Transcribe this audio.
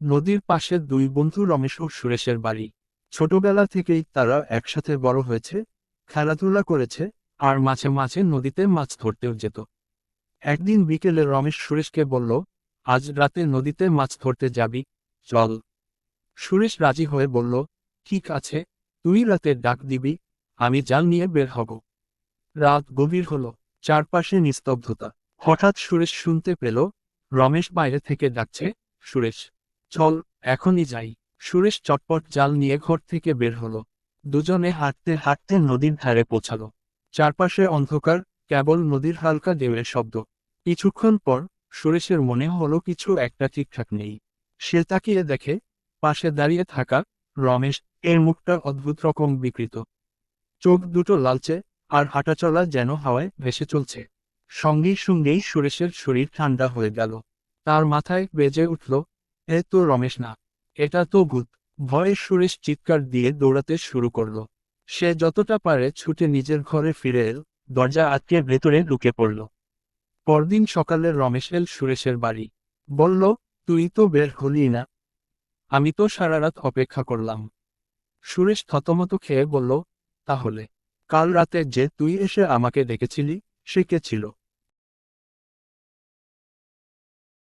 নদীর পাশে দুই বন্ধু রমেশ ও সুরেশের বাড়ি। ছোটবেলা থেকেই তারা একসাথে বড় হয়েছে, খেলাধুলা করেছে, আর মাঝে মাঝে নদীতে মাছ ধরতেও যেত। একদিন বিকেলে রমেশ সুরেশকে বলল, আজ রাতে নদীতে মাছ ধরতে যাবি, চল। সুরেশ রাজি হয়ে বলল, ঠিক আছে, তুই রাতে ডাক দিবি, আমি জাল নিয়ে বের হব। রাত গভীর হল, চারপাশে নিস্তব্ধতা। হঠাৎ সুরেশ শুনতে পেল, রমেশ বাইরে থেকে ডাকছে, সুরেশ। চল, এখনই যাই। সুরেশ চটপট জাল নিয়ে ঘর থেকে বের হলো। দুজনে হাঁটতে হাঁটতে নদীর ধারে পৌঁছালো। চারপাশে অন্ধকার, কেবল নদীর হালকা ঢেউয়ের শব্দ। কিছুক্ষণ পর সুরেশের মনে হলো কিছু একটা ঠিকঠাক নেই। সে তাকিয়ে দেখে, পাশে দাঁড়িয়ে থাকা রমেশ এর মুখটা অদ্ভুত রকম বিকৃত। চোখ দুটো লালচে, আর হাঁটাচলা যেন হাওয়ায় ভেসে চলছে। সঙ্গে সঙ্গেই সুরেশের শরীর ঠান্ডা হয়ে গেল। তার মাথায় বেজে উঠল এ তো রমেশ না। এটা তো ভূত। ভয়ে সুরেশ চিৎকার দিয়ে দৌড়াতে শুরু করল। সে যতটা পারে ছুটে নিজের ঘরে ফিরে এল, দরজা আটকে ভেতরে ঢুকে পড়ল। পরদিন সকালে রমেশ এল সুরেশের বাড়ি। বলল, তুই তো বের হলি না। আমি তো সারা রাত অপেক্ষা করলাম। সুরেশ থতমত খেয়ে বলল, তাহলে, কাল রাতে যে তুই এসে আমাকে ডেকেছিলি সে কে ছিল?